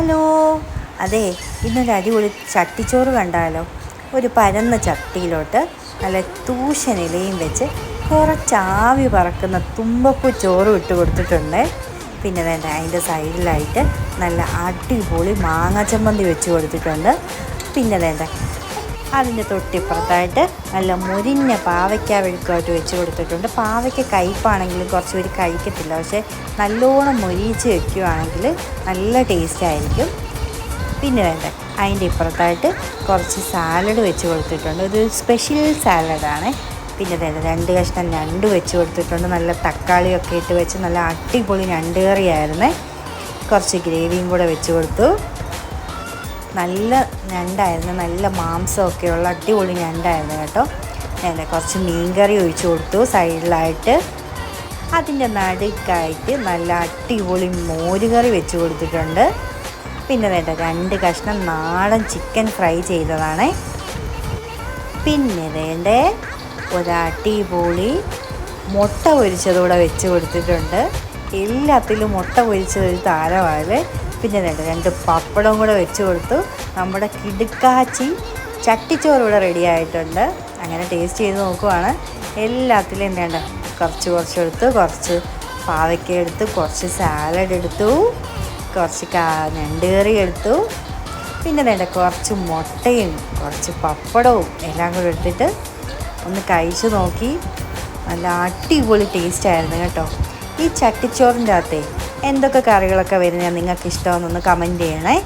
Hello. അതെ ഇന്നൊരു അടിപൊളി ചട്ടിച്ചോറ് കണ്ടാലോ? ഒരു പരന്ന ചട്ടിയിലോട്ട് നല്ല തൂശനിലയും വെച്ച് കുറച്ചാവി പറക്കുന്ന തുമ്പപ്പൂ ചോറ് ഇട്ട് കൊടുത്തിട്ടുണ്ട്. പിന്നെ വേണ്ട അതിന്റെ സൈഡിലായിട്ട് നല്ല അടിപൊളി മാങ്ങ ചമ്മന്തി വെച്ച് കൊടുത്തിട്ടുണ്ട്. പിന്നെ വേണ്ട അതിന്റെ തൊട്ടിപ്പുറത്തായിട്ട് നല്ല മുരിഞ്ഞ പാവയ്ക്ക വെഴുക്കുമായിട്ട് വെച്ച് കൊടുത്തിട്ടുണ്ട്. പാവയ്ക്ക കയ്പ്പാണെങ്കിലും കുറച്ച് പേര് കഴിക്കത്തില്ല. പക്ഷേ നല്ലോണം മൊരിയിച്ച് വെക്കുകയാണെങ്കിൽ നല്ല ടേസ്റ്റ് ആയിരിക്കും പിന്നെ വേണ്ട അതിന്റെ ഇപ്പുറത്തായിട്ട് കുറച്ച് സാലഡ് വെച്ച് കൊടുത്തിട്ടുണ്ട്. ഒരു സ്പെഷ്യൽ സാലഡാണ്. പിന്നെ വേണ്ട രണ്ട് കഷ്ണം ഞണ്ട് വെച്ച് കൊടുത്തിട്ടുണ്ട്. നല്ല തക്കാളിയൊക്കെ ഇട്ട് വെച്ച് നല്ല അടിപൊളി ഞണ്ട് കറിയായിരുന്നേ. കുറച്ച് ഗ്രേവിയും കൂടെ വെച്ച് കൊടുത്തു. നല്ല ഞണ്ടായിരുന്നു. നല്ല മാംസമൊക്കെയുള്ള അടിപൊളി ഞണ്ടായിരുന്നു കേട്ടോ. ഞാൻ കുറച്ച് മീൻകറി ഒഴിച്ചു കൊടുത്തു. സൈഡിലായിട്ട് അതിന്റെ നടുക്കായിട്ട് നല്ല അടിപൊളി മോരുകറി വെച്ച് കൊടുത്തിട്ടുണ്ട്. പിന്നെ വേണ്ട രണ്ട് കഷ്ണം നാടൻ ചിക്കൻ ഫ്രൈ ചെയ്തതാണ്. പിന്നെ വേണ്ട ഒരു അടിപൊളി മുട്ട പൊരിച്ചതൂടെ വെച്ച് കൊടുത്തിട്ടുണ്ട്. എല്ലാത്തിലും മുട്ട പൊരിച്ചത് ഒരു താരമാണ് പിന്നെ രണ്ട് രണ്ട് പപ്പടവും കൂടെ വെച്ച് കൊടുത്തു. നമ്മുടെ കിടുക്കാച്ചി ചട്ടിച്ചോറ് ഇവിടെ റെഡി ആയിട്ടുണ്ട്. അങ്ങനെ ടേസ്റ്റ് ചെയ്ത് നോക്കുവാണ്. എല്ലാത്തിലും വേണ്ട കുറച്ച് കുറച്ച് എടുത്തു കുറച്ച് പാവയ്ക്ക എടുത്തു കുറച്ച് സാലഡ് എടുത്തു. കുറച്ച് കാ ഞണ്ട് കറി എടുത്തു. പിന്നെ വേണ്ട കുറച്ച് മുട്ടയും കുറച്ച് പപ്പടവും എല്ലാം കൂടെ എടുത്തിട്ട് ഒന്ന് കഴിച്ചു നോക്കി. നല്ല അടിപൊളി ടേസ്റ്റ് ആയിരുന്നു കേട്ടോ. ഈ ചട്ടിച്ചോറിന്റെ അകത്തെ എന്തൊക്കെ കറികളൊക്കെ വരുന്നത് നിങ്ങൾക്ക് ഇഷ്ടമെന്നൊന്ന് കമന്റ് ചെയ്യണേ.